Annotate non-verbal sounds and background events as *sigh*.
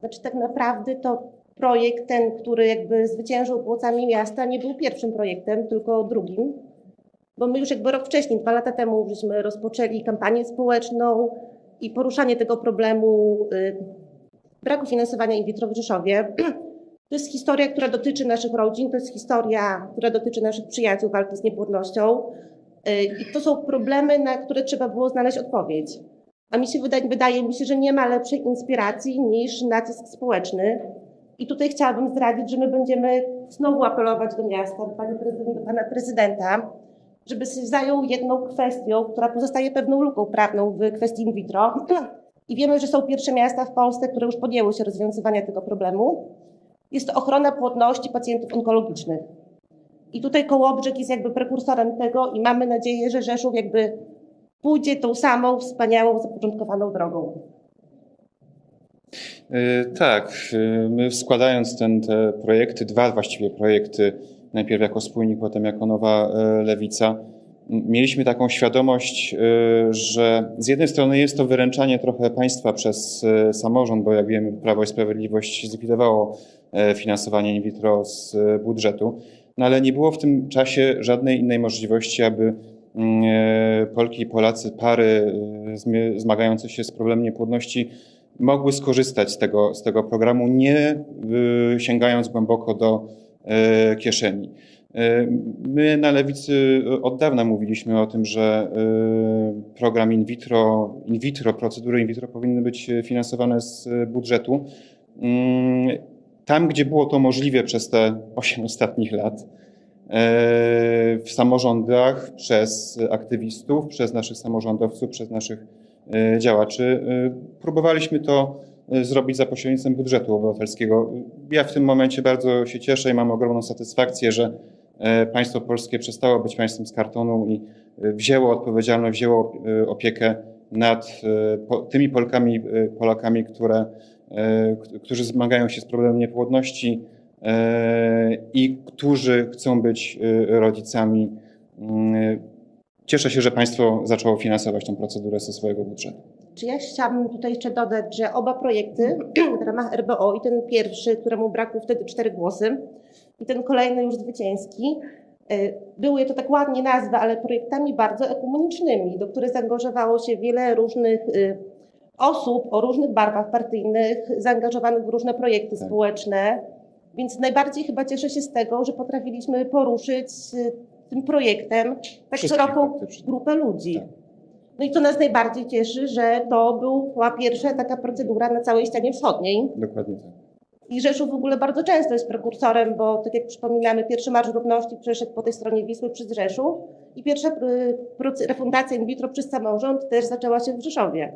Znaczy tak naprawdę to projekt ten, który jakby zwyciężył płocami miasta, nie był pierwszym projektem, tylko drugim. Bo my już jakby rok wcześniej, dwa lata temu, żeśmy rozpoczęli kampanię społeczną i poruszanie tego problemu y, braku finansowania in vitro w Rzeszowie. *clears throat* To jest historia, która dotyczy naszych rodzin, to jest historia, która dotyczy naszych przyjaciół walki z niepłodnością. Y, I to są problemy, na które trzeba było znaleźć odpowiedź. A mi się wydaje, wydaje mi się, że nie ma lepszej inspiracji niż nacisk społeczny. I tutaj chciałabym zdradzić, że my będziemy znowu apelować do miasta, do, pani prezydent, do pana prezydenta, żeby się zajął jedną kwestią, która pozostaje pewną luką prawną w kwestii in vitro. I wiemy, że są pierwsze miasta w Polsce, które już podjęły się rozwiązywania tego problemu. Jest to ochrona płodności pacjentów onkologicznych. I tutaj Kołobrzeg jest jakby prekursorem tego i mamy nadzieję, że Rzeszów jakby pójdzie tą samą wspaniałą, zapoczątkowaną drogą. Yy, Tak, yy, my składając ten, te projekty, dwa właściwie projekty, najpierw jako spójnik, potem jako nowa yy, lewica, mieliśmy taką świadomość, że z jednej strony jest to wyręczanie trochę państwa przez samorząd, bo jak wiemy Prawo i Sprawiedliwość zlikwidowało finansowanie in vitro z budżetu, no ale nie było w tym czasie żadnej innej możliwości, aby Polki i Polacy, pary zmie- zmagające się z problemem niepłodności mogły skorzystać z tego, z tego programu, nie y, sięgając głęboko do y, kieszeni. Y, My na lewicy od dawna mówiliśmy o tym, że y, program in vitro, in vitro, procedury in vitro powinny być finansowane z budżetu. Mm, Tam, gdzie było to możliwe przez te 8 ostatnich lat, w samorządach, przez aktywistów, przez naszych samorządowców, przez naszych e, działaczy. E, Próbowaliśmy to e, zrobić za pośrednictwem budżetu obywatelskiego. Ja w tym momencie bardzo się cieszę i mam ogromną satysfakcję, że e, państwo polskie przestało być państwem z kartonu i e, wzięło odpowiedzialność, wzięło e, opiekę nad e, tymi Polkami, e, Polakami, które, e, którzy zmagają się z problemem niepłodności e, i którzy chcą być e, rodzicami. Mm, Cieszę się, że państwo zaczęło finansować tę procedurę ze swojego budżetu. Czy ja chciałabym tutaj jeszcze dodać, że oba projekty *clears throat* w ramach RBO i ten pierwszy, któremu brakło wtedy cztery głosy i ten kolejny już zwycięski, y, były to tak ładnie nazwy, ale projektami bardzo ekumenicznymi, do których zaangażowało się wiele różnych y, osób o różnych barwach partyjnych, zaangażowanych w różne projekty Tak. społeczne. Więc najbardziej chyba cieszę się z tego, że potrafiliśmy poruszyć y, tym projektem tak szeroką grupę ludzi. Tak. No i co nas najbardziej cieszy, że to była pierwsza taka procedura na całej ścianie wschodniej. Dokładnie tak. I Rzeszów w ogóle bardzo często jest prekursorem, bo tak jak przypominamy, pierwszy Marsz Równości przeszedł po tej stronie Wisły przez Rzeszów i pierwsza y, refundacja in vitro przez samorząd też zaczęła się w Rzeszowie.